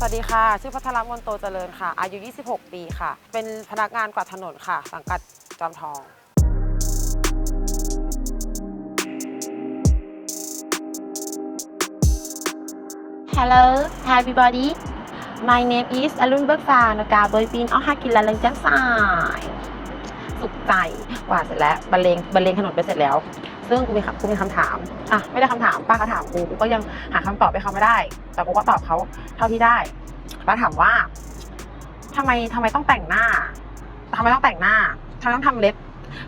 สวัสดีค่ะ ชื่อพัทรมนโตเจริญค่ะ อายุ 26 ปีค่ะ เป็นพนักงานกวาดถนนค่ะ สังกัดจอมทอง Hello, everybody. My name is Arun b e r f a n กาโดยปีนอ้อฮากินละเลงจังสาย สุขใจกว่าดเสร็จแล้วบรรเลงบรรเลงถนนไปเสร็จแล้ว ซึ่งกูมีคำกูมีคำถามอะไม่ได้คำถามป้าเขาถามกูกูก็ยังหาคำตอบให้เขาไม่ได้ แต่กูก็ตอบเขาเท่าที่ได้ป้าถามว่าทำไมทำไมต้องแต่งหน้าทำไมต้องแต่งหน้าทำไมต้องทำเล็บ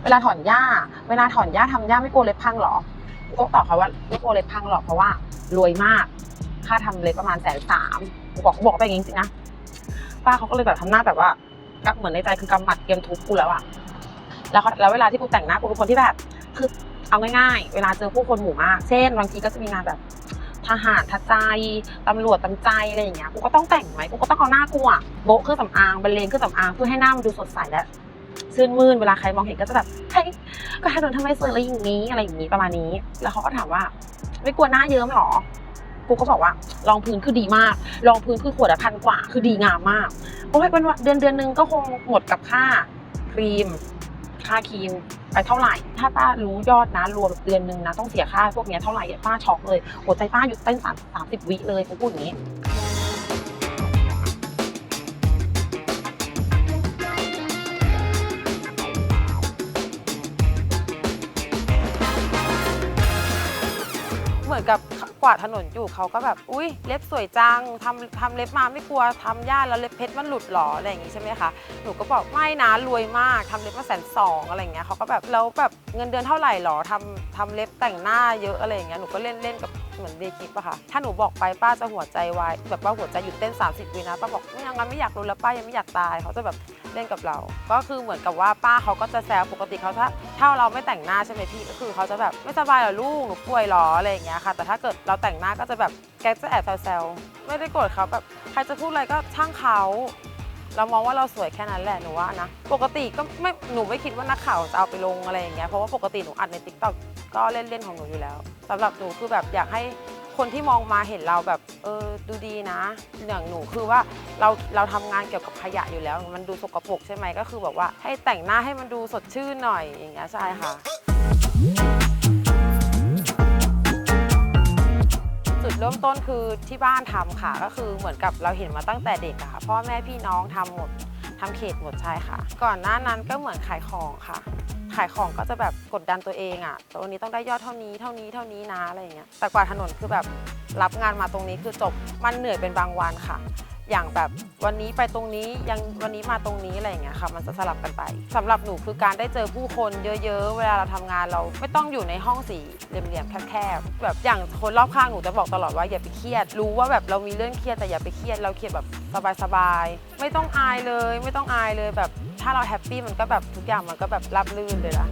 เวลาถอนหญ้า เวลาถอนหญ้าทำหญ้าไม่กลัวเล็บพังเหรอกูก็ตอบเขาว่าไม่กลัวเล็บพังหรอกเพราะว่า รวยมาก ค่าทำเล็บประมาณแสนสามกูบอกเขาบอกไปอย่างนี้จริงนะป้าเขาก็เลยแบบทำหน้าแบบว่ากับเหมือนในใจคือกำหมัดเตรียมทุบกูแล้วอะแล้วแล้วเวลาที่กูแต่งหน้ากูเป็นคนที่แบบ คือ เอาง่ายๆ เวลาเจอผู้คนหมู่มาก เช่นบางทีก็จะมีงานแบบทหารทัดใจตำรวจตำใจอะไรอย่างเงี้ยกูก็ต้องแต่งไหมกูก็ต้องเอาหน้ากูอะโบะเครื่องสำอางบรรเลงเครื่องสำอางเพื่อให้หน้ามันดูสดใสและชื่นมื่นเวลาใครมองเห็นก็จะแบบเฮ้ยก็ให้โดนทำไมสวยอะไรอย่างนี้อะไรอย่างนี้ประมาณนี้ แล้วเขาก็ถามว่า ไม่กลัวหน้าเยิ้มหรอกูก็บอกว่ารองพื้นคือดีมาก รองพื้นคือขวดละพันกว่า คือดีงามมากโอ้ยเป็นว่าเดือนเดือนหนึงก็คงหมดกับค่าครีม ค่าครีมไปเท่าไหร่ ถ้าป้ารู้ยอดนะรวมเดือนหนึ่งนะต้องเสียค่าพวกนี้เท่าไหร่ป้าช็อกเลยหัวใจป้าหยุดเต้นสามสิบวิเลยเขาพูดอย่างนี้ มือนกับกวาดถนนอยู่เขาก็แบบ อุ้ยเล็บสวยจังทำทำเล็บมาไม่กลัวทำย่าแล้วเล็บเพชรมันหลุดหรออะไรอย่างงี้ใช่ไหมคะหนูก็บอกไม่นะรวยมากทำเล็บมาแสนสองอะไรอย่างเงี้ยเขาก็แบบแล้วแบบเงินเดือนเท่าไหร่หรอทำทำเล็บแต่งหน้าเยอะอะไรอย่างเงี้ยหนูก็เล่นเล่นกับ เหมือนเดคลิปอะค่ะ ถ้าหนูบอกไปป้าจะหัวใจวายแบบว่าหัวใจหยุดเต้น 30วินะป้าบอกไม่เอางั้นไม่อยากรู้แล้วป้ายังไม่อยากตายเขาจะแบบเล่นกับเรา ก็คือเหมือนกับว่าป้าเขาก็จะแซวปกติเขาถ้าถ้าเราไม่แต่งหน้าใช่ไหมพี่ก็คือเขาจะแบบไม่สบายเหรอลูกหนูป่วยหรออะไรอย่างเงี้ยค่ะ แต่ถ้าเกิดเราแต่งหน้าก็จะแบบแกจะแอบแซวๆไม่ได้โกรธเขาแบบใครจะพูดอะไรก็ช่างเขาเรามองว่าเราสวยแค่นั้นแหละหนูว่านะ ปกติก็ไม่หนูไม่คิดว่านักข่าวจะเอาไปลงอะไรอย่างเงี้ยเพราะว่าปกติหนูอัดในติ๊กต็อก ก็เล่นๆของหนูอยู่แล้วสำหรับหนูคือแบบอยากให้คนที่มองมาเห็นเราแบบเออดูดีนะอย่างหนูคือว่าเราเราทำงานเกี่ยวกับขยะอยู่แล้ว มันดูสกปรกใช่ไหมก็คือแบบว่าให้แต่งหน้าให้มันดูสดชื่นหน่อยอย่างเงี้ยใช่ค่ะ จุดเริ่มต้นคือที่บ้านทำค่ะ ก็คือเหมือนกับเราเห็นมาตั้งแต่เด็กค่ะ พ่อแม่พี่น้องทำหมดทำเขตหมดใช่ค่ะ ก่อนหน้านั้นก็เหมือนขายของค่ะ ขายของก็จะแบบกดดันตัวเองอะแต่วันนี้ต้องได้ยอดเท่านี้เท่านี้เท่านี้นะอะไรอย่างเงี้ยแต่กว่าถนนคือแบบรับงานมาตรงนี้คือจบมันเหนื่อยเป็นบางวันค่ะ อย่างแบบวันนี้ไปตรงนี้ยังวันนี้มาตรงนี้อะไรอย่างเงี้ยค่ะ มันจะสลับกันไปสำหรับหนูคือการได้เจอผู้คนเยอะๆ เวลาเราทำงานเราไม่ต้องอยู่ในห้องสีเหลี่ยมๆแคบๆแบบอย่างคนรอบข้างหนูจะบอกตลอดว่าอย่าไปเครียด รู้ว่าแบบเรามีเรื่องเครียดแต่อย่าไปเครียดเราเครียดแบบ สบายๆ ไม่ต้องอายเลย ไม่ต้องอายเลยแบบถ้าเราแฮปปี้มันก็แบบทุกอย่างมันก็แบบราบรื่นเลยล่ะ